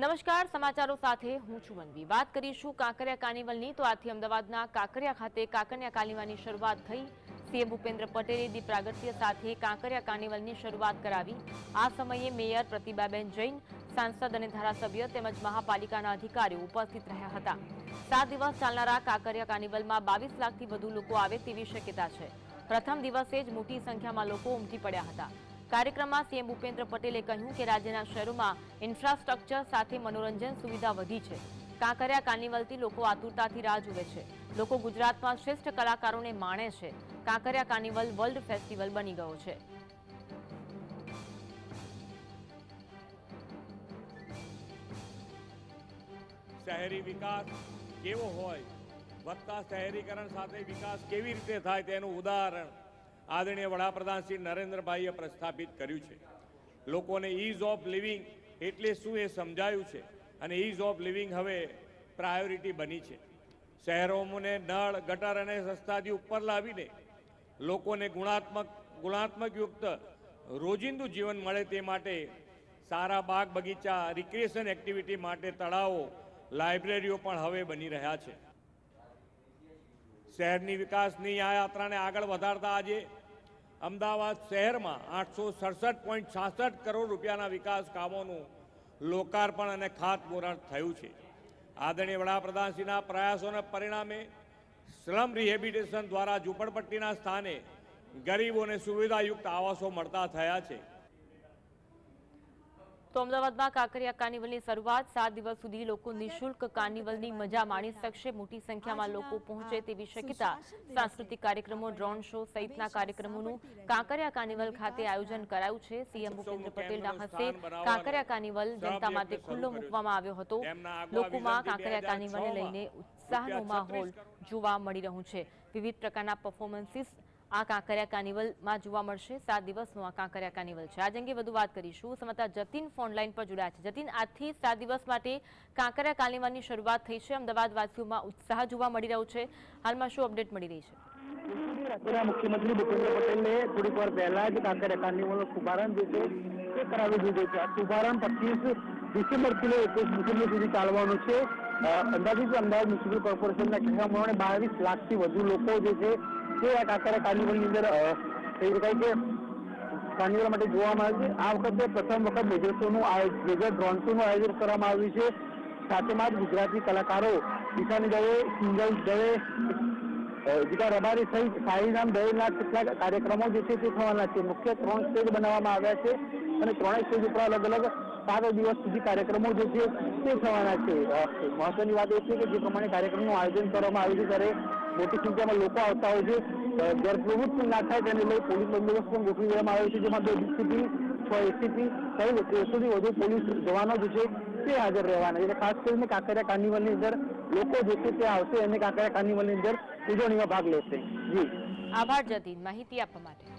નમસ્કાર, સમાચારો સાથે હું છું મનવી વાત કરીશું કાંકરિયા કાર્નિવલની. તો આથી અમદાવાદના કાંકરિયા ખાતે કાંકરિયા કાર્નિવલની શરૂઆત થઈ. સીએમ ભૂપેન્દ્ર પટેલે દીપ પ્રાગટ્ય સાથે કાંકરિયા કાર્નિવલની શરૂઆત કરાવી. આ સમયે મેયર પ્રતિભાબેન જૈન, સાંસદ અને ધારાસભ્ય તેમજ મહાપાલિકાના અધિકારીઓ ઉપસ્થિત રહ્યા હતા. સાત દિવસ ચાલનારા કાંકરિયા કાર્નિવલમાં બાવીસ લાખથી વધુ લોકો આવે તેવી શક્યતા છે. પ્રથમ દિવસે જ મોટી સંખ્યામાં લોકો ઉમટી પડ્યા હતા. કાર્યક્રમમાં સીએમ ભૂપેન્દ્ર પટેલે કહ્યું કે રાજ્યના શહેરોમાં ઇન્ફ્રાસ્ટ્રક્ચર સાથે મનોરંજન સુવિધા વધી છે. કાંકરિયા કાર્નિવલથી લોકો આતુરતાથી રાહ જુએ છે. લોકો ગુજરાતમાં શ્રેષ્ઠ કલાકારોને માણે છે. કાંકરિયા કાર્નિવલ વર્લ્ડ ફેસ્ટિવલ બની ગયો છે. શહેરી વિકાસ કેવો હોય? વધતા શહેરીકરણ સાથે વિકાસ કેવી રીતે થાય તેનું ઉદાહરણ. આદરણીય વડાપ્રધાન શ્રી નરેન્દ્રભાઈએ પ્રસ્થાપિત કર્યું છે. લોકોને ઇઝ ઓફ લિવિંગ એટલે શું એ સમજાયું છે અને ઇઝ ઓફ લિવિંગ હવે પ્રાયોરિટી બની છે. શહેરોને નળ, ગટર અને સંસ્થાથી ઉપર લાવીને લોકોને ગુણાત્મક ગુણાત્મક યુક્ત રોજિંદુ જીવન મળે તે માટે સારા બાગ બગીચા રિક્રિએશન એક્ટિવિટી માટે તળાવો લાઇબ્રેરીઓ પણ હવે બની રહ્યા છે. શહેરની વિકાસની આ યાત્રાને આગળ વધારતા આજે અમદાવાદ શહેરમાં આઠસો સડસઠ પોઈન્ટ છાસઠ કરોડ રૂપિયાના વિકાસ કામોનું લોકાર્પણ અને ખાતમુહૂર્ત થયું છે. આદરણીય વડાપ્રધાનશ્રીના પ્રયાસોના પરિણામે સ્લમ રિહેબિટેશન દ્વારા ઝૂંપડપટ્ટીના સ્થાને ગરીબોને સુવિધાયુક્ત આવાસો મળતા થયા છે. તો અમદાવાદમાં કાંકરિયા કાર્નિવલની શરૂઆત સાત દિવસ સુધી લોકો નિઃશુલ્ક કાર્નિવલની મજા માણી શકશે. મોટી સંખ્યામાં લોકો પહોંચે તેવી શક્યતા. સાંસ્કૃતિક કાર્યક્રમો, ડ્રોન શો સહિતના કાર્યક્રમોનું કાંકરિયા કાર્નિવલ ખાતે આયોજન કરાયું છે. સીએમ ભૂપેન્દ્ર પટેલના હસ્તે કાંકરિયા કાર્નિવલ જનતા માટે ખુલ્લો મૂકવામાં આવ્યો હતો. લોકોમાં કાંકરિયા કાર્નિવલને લઈને ઉત્સાહનો માહોલ જોવા મળી રહ્યું છે. વિવિધ પ્રકારના પરફોર્મન્સીસ આ કાંકરિયા કાર્નિવલમાં જોવા મળશે. સાત દિવસનો આ કાંકરિયા કાર્નિવલ છે. આજ અંગે વધુ વાત કરીશું. સમાચાર જતીન ફોનલાઈન પર જોડાયા છે. જતીન, આજથી સાત દિવસ માટે કાંકરિયા કાર્નિવલની શરૂઆત થઈ છે. અમદાવાદ વાસીઓમાં ઉત્સાહ જોવા મળી રહ્યો છે. હાલમાં શું અપડેટ મળી રહી છે? મુખ્યમંત્રી ભૂપેન્દ્ર પટેલે થોડીક વાર પહેલા જ કાંકરિયા કાર્નિવલનો શુભારંભ જે છે તે કરાવી દીધો છે. આ શુભારંભ પચીસ ડિસેમ્બરથી એકવીસ ડિસેમ્બર સુધી ચાલવાનો છે. અંદાજિત અમદાવાદ મ્યુનિસિપલ કોર્પોરેશનના કહેવા પ્રમાણે બાવીસ લાખથી વધુ લોકો જે છે, તે આ કાંકરા કાર્નિવલની અંદર કહી શકાય કે કાર્નિવલ માટે જોવામાં આવે છે. આ વખતે પ્રથમ વખત મેજર શોનું મેજર ડ્રોન શોનું આયોજન કરવામાં આવ્યું છે. સાથેમાં જ ગુજરાતી કલાકારો ઈશાની દવે, સિંગલ દવે જીતા રબારી સહિત સાઈરામ દવેના કેટલાક કાર્યક્રમો જે છે તે થવાના છે. મુખ્ય ત્રણ સ્ટેજ બનાવવામાં આવ્યા છે અને ત્રણેય સ્ટેજ ઉપર અલગ અલગ સાત દિવસ સુધી કાર્યક્રમો જે છે તે થવાના છે. મહત્વની વાત એ છે કે જે પ્રમાણે કાર્યક્રમનું આયોજન કરવામાં આવ્યું છે ત્યારે મોટી સંખ્યામાં લોકો આવતા હોય છે. ગેરપ્રવૃત્તિ ના થાય તેને લઈ પોલીસ બંદોબસ્ત પણ ગોઠવી દેવામાં આવ્યો છે, જેમાં બે ડીસીપી, છ એસીપી સહિત તેરસોથી વધુ પોલીસ જવાનો જે છે તે હાજર રહેવાના એટલે ખાસ કરીને કાંકરિયા કાર્નિવલની અંદર લોકો જે છે તે આવશે અને કાંકરિયા કાર્નિવલની અંદર ઉજવણીમાં ભાગ લેશે. જી. આભાર જતીન. માહિતી આપવા માટે.